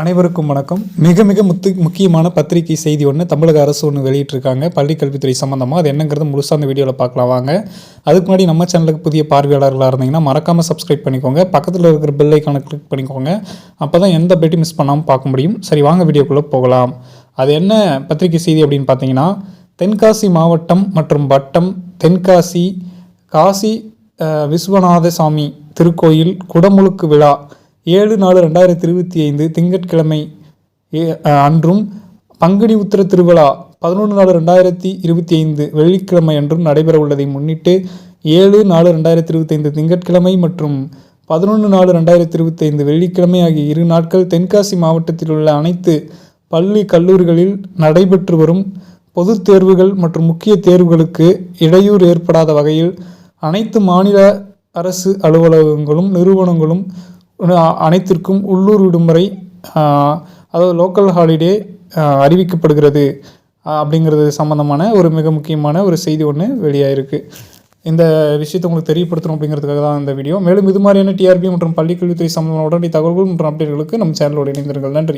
அனைவருக்கும் வணக்கம். மிக மிக முத்து முக்கியமான பத்திரிகை செய்தி ஒன்று தமிழக அரசு ஒன்று வெளியிட்டிருக்காங்க. பள்ளிக் கல்வித்துறை சம்மந்தமாக அது என்னங்கிறது முழுசாக அந்த வீடியோவில் பார்க்கலாம் வாங்க. அதுக்கு முன்னாடி நம்ம சேனலுக்கு புதிய பார்வையாளர்களாக இருந்தீங்கன்னா மறக்காமல் சப்ஸ்கிரைப் பண்ணிக்கோங்க. பக்கத்தில் இருக்கிற பெல் ஐக்கானை கிளிக் பண்ணிக்கோங்க. அப்போ தான் எந்த பேட்டி மிஸ் பண்ணாமல் பார்க்க முடியும். சரி வாங்க வீடியோக்குள்ளே போகலாம். அது என்ன பத்திரிகை செய்தி அப்படின்னு பார்த்தீங்கன்னா தென்காசி மாவட்டம் மற்றும் வட்டம் தென்காசி காசி விஸ்வநாத சாமி திருக்கோயில் குடமுழுக்கு விழா ஏழு நாலு ரெண்டாயிரத்தி இருபத்தி ஐந்து திங்கட்கிழமை ஏ- அன்றும் பங்குனி உத்திர திருவிழா பதினொன்று நாலு ரெண்டாயிரத்தி இருபத்தி ஐந்து வெள்ளிக்கிழமை அன்றும் நடைபெற உள்ளதை முன்னிட்டு ஏழு நாலு ரெண்டாயிரத்தி இருபத்தைந்து திங்கட்கிழமை மற்றும் பதினொன்று நாலு ரெண்டாயிரத்தி இருபத்தைந்து வெள்ளிக்கிழமை ஆகிய இரு நாட்கள் தென்காசி மாவட்டத்தில் உள்ள அனைத்து பள்ளி கல்லூரிகளில் நடைபெற்று வரும் பொது தேர்வுகள் மற்றும் முக்கிய தேர்வுகளுக்கு இடையூறு ஏற்படாத வகையில் அனைத்து மாநில அரசு அலுவலகங்களும் நிறுவனங்களும் அனைத்திற்கும் உள்ளூர் விடுமுறை அதாவது லோக்கல் ஹாலிடே அறிவிக்கப்படுகிறது அப்படிங்கிறது சம்மந்தமான ஒரு மிக முக்கியமான ஒரு செய்தி ஒன்று வெளியாகிருக்கு இந்த விஷயத்தை உங்களுக்கு தெரியப்படுத்தணும் அப்படிங்கிறதுக்காக தான் இந்த வீடியோ. மேலும் இது மாதிரியான டிஆர்பி மற்றும் பள்ளிக்கல்வித்துறை சம்பந்தமான உடனடி தகவல்கள் மற்றும் அப்டேட்களுக்கு நம்ம சேனலோடு இணைந்திருங்கள். நன்றி.